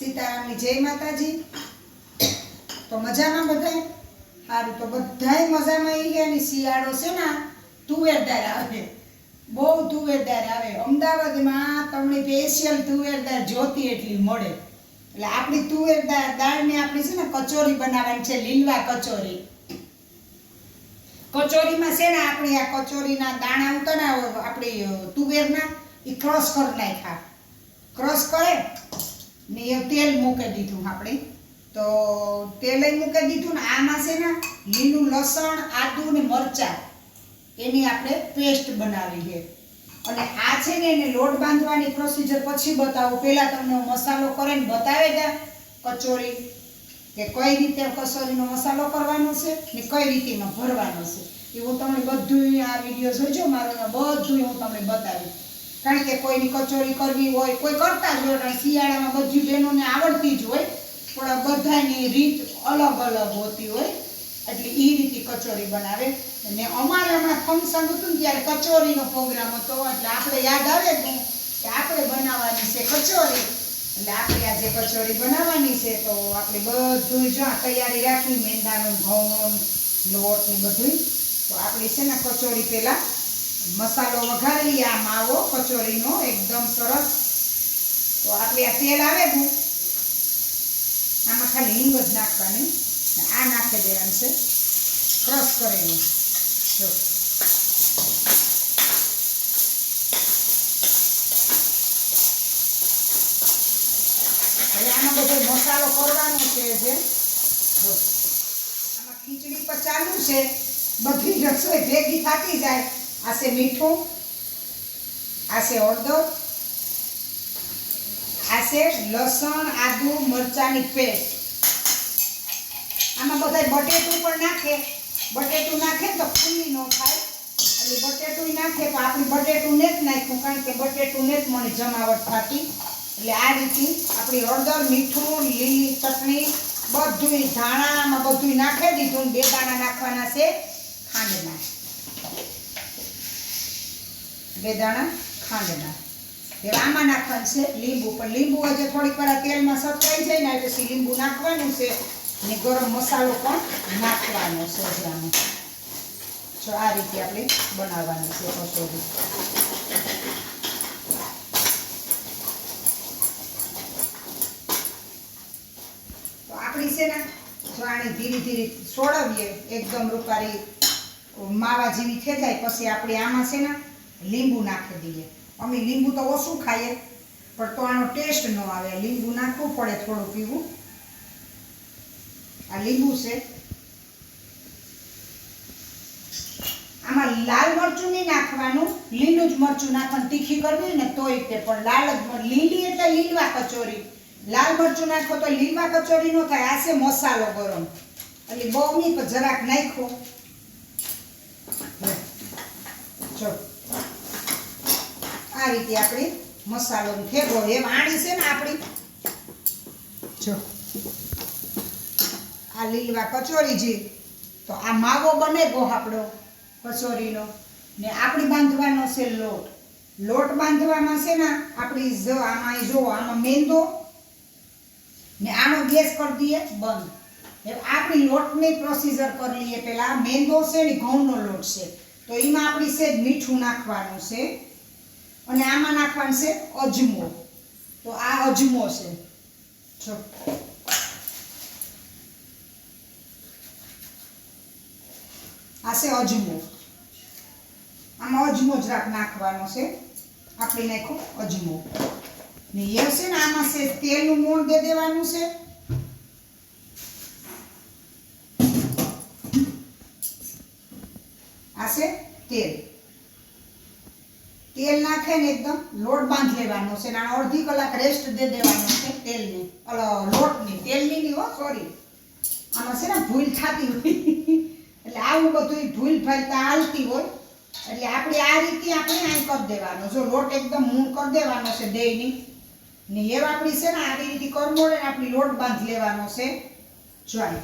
સીતારામની જય માતાજી. તો મજામાં બધા સારું તો બધાય મજામાં આવી ગયા ને શિયાળો છે ને તુવેરદાર આવે. બહુ તુવેરદાર આવે. અમદાવાદમાં તમને સ્પેશિયલ તુવેરદાર જોતી એટલી મળે. એટલે આપણી તુવેરદાર દાળને આપણી છે ને કચોરી બનાવવાની છે, લીલવા કચોરી. કચોરીમાં છે ને આપણી આ કચોરીના દાણા ઉતરના આપણી તુવેરના એ ક્રોસ કરી નાખ્યા. ક્રોસ કરે? ને એ તેલ મૂકી દીધું આપણે. તો તેલ મૂકી દીધું ને આમાં છે ને લીલું લસણ, આદું ને મરચાં એની આપણે પેસ્ટ બનાવી છે. અને આ છે ને એને લોટ બાંધવાની પ્રોસીજર પછી બતાવું. પહેલાં તમને મસાલો કરીને બતાવે ત્યાં કચોરી કે કઈ રીતે કસોરીનો મસાલો કરવાનો છે ને કઈ રીતે એમાં ભરવાનો છે. એ હું તમને બધું આ વીડિયો જોજો. મારો બધું હું તમને બતાવીશ. કારણ કે કોઈની કચોરી કરવી હોય, કોઈ કરતા જ હોય શિયાળામાં બધી બહેનોને આવડતી જ હોય, પણ બધાની રીત અલગ અલગ હોતી હોય, એટલે એ રીતે કચોરી બનાવે. અને અમારે હમણાં ફંક્શન હતું ને ત્યારે કચોરીનો પ્રોગ્રામ હતો, એટલે આપણે યાદ આવે ને કે આપણે બનાવવાની છે કચોરી. એટલે આપણે આજે કચોરી બનાવવાની છે, તો આપણે બધું જો તૈયારી રાખી, મેંદાનો ઘઉંનું લોટ ને બધું તો આપણે છે ને કચોરી પહેલાં મસાલો વઘારી, આ માવો કચોરીનો એકદમ સરસ. તો આપણે આ તેલ આવે ને આમાં ખાલી હિંગ જ નાખવાની. આ નાખી દેવાનું છે. ક્રશ કરેલું. જો. હવે આનો બધો મસાલો કરવાનો છે જે. જો. આમાં ખીચડી પર ચાલુ છે. બધી રસોઈ ભેગી થતી જાય. આ છે મીઠું આ છે હળદર આ છે લસણ આદુ મરચાંની પેસ્ટ આમાં બધા બટેટું પણ નાખે બટેટું નાખે તો ખુલ્લી ન થાય એટલે બટેટું નાખે તો આપણે બટેટું ને જ નાખ્યું કારણ કે બટેટું ને જ મને જમાવટ થતી એટલે આ રીતે આપણી હળદર મીઠું લીલી ચટણી બધું ધાણામાં બધું નાખી દીધું બે દાણા નાખવાના છે ખાંડના બે દાણા ખાંડના. હવે આમાં નાખવાનું છે લીંબુ, પણ લીંબુ હજુ થોડીક વાર તેલમાં સતરાઈ જાય ને એટલે પછી લીંબુ નાખવાનું છે ને ગરમ મસાલો પણ નાખવાનો છે હજાનો જો આ રીતે આપણે બનાવવાની છે કચોરી. આપણી છે ને, જો આને ધીરે ધીરે સોળવીએ, એકદમ રૂપારી માવા જેવી થઈ જાય, પછી આપણે આમાં છે ને લીંબુ નાખી દઈએ અમે લીંબુ તો ઓછું ખાઈએ, પણ તો આનો ટેસ્ટ ન આવે. લીંબુ નાખવું પડે થોડું પીવું. આ લીંબુ છે. આમાં લાલ મરચું નહીં નાખવાનું. લીલું જ મરચું નાખવાનું. તીખી કરવી ને તોય તે, પણ લાલ જ લીલી એટલે લીલવા કચોરી. લાલ મરચું નાખો તો લીલવા કચોરી નો થાય. આ છે મસાલો ગરમ. એટલે બહુ નહીં, પણ જરાક નાખો. જો આ રીતે આપણે મસાલો ફેંકો એમ આણી છે ને આપણી. જો. આ લીલવા કચોરી જે તો આ માવો બને ગો આપણો કચોરીનો. ને આપણી બાંધવાનો છે લોટ. લોટ બાંધવામાં છે ને આપણી જો, આમાં જો આમાં મેંદો. ને આનો ગેસ કરી દઈએ બંધ. આપણી લોટની પ્રોસીજર કરી લઈએ. પહેલાં મેંદો છે ને ઘઉંનો લોટ છે. તો એમાં આપણી છે મીઠું નાખવાનું છે. અને આમાં નાખવાનું છે અજમો. તો આ અજમો છે. જો. આ છે અજમો. આમાં અજમો જરાક નાખવાનો છે. આપણે નાખો અજમો. ને એ છે ને આમાં છે તેલનું મૂળ દે દેવાનું છે. આ છે તેલ. તેલ નાખે ને એકદમ લોટ બાંધ લેવાનો છે ને આને અડધી કલાક રેસ્ટ દે દેવાનો છે તેલની. અલ, લોટની. તેલની નહીં હો સોરી આમાં છે ને ભૂલ થતી હોય. એટલે આવું બધું ભૂલ ફરતા હાલતી હોય. એટલે આપણે આ રીતે આપણે આમ કરી દેવાનો. જો લોટ એકદમ મૂળ કરી દેવાનો છે દહીંની, ને એ આપણી છે ને આવી રીતે કરમોડે આપણી લોટ બાંધ લેવાનો છે. જોઈ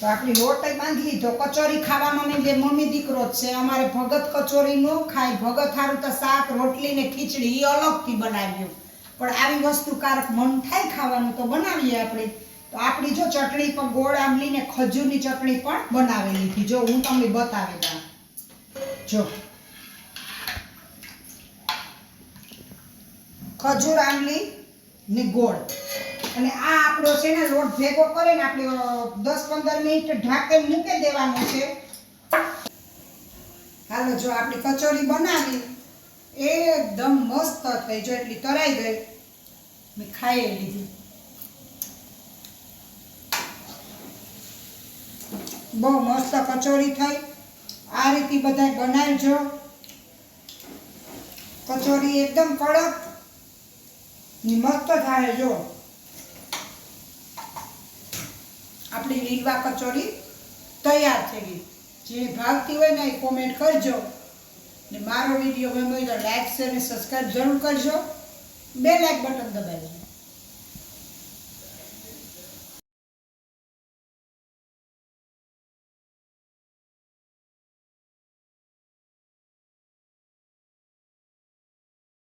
તો આપણી લોટ બાંધી લીધો કચોરી ખાવામાં મેં બે મમ્મી દીકરો જ છે. અમારે ભગત કચોરી ન ખાય. ભગત સારું તો શાક, રોટલી ને ખીચડી એ અલગથી બનાવ્યું. પણ આવી વસ્તુ કારક મન થાય ખાવાનું તો બનાવીએ આપણે. તો આપણી જો ચટણી પણ ગોળ આંબલી ને ખજૂરની ચટણી પણ બનાવી લીધી જો હું તમને બતાવી દઉં. જો. ખજૂર, આંબલી ને ગોળ. અને આ આપણો છે ને લોટ ભેગો કરીને આપણે દસ પંદર મિનિટ ઢાંકે મૂકી દેવાનો છે. હાલો, જો આપણી કચોરી બનાવી, એકદમ મસ્ત થઈ જો એટલી તરાઈ ગઈ. મેં ખાઈ લીધી. બહુ મસ્ત કચોરી થઈ. આ રીતે બધા બનાવજો. કચોરી એકદમ કડકની મસ્ત થાય, જો. આપણી લીલવા કચોરી તૈયાર થઈ ગઈ. જે ભાવતી હોય ને એ કોમેન્ટ કરજો. ને મારો વીડિયો ગમ્યો તો લાઈક શેર અને સબસ્ક્રાઈબ જરૂર કરજો. બે લાઈક બટન દબાવજો.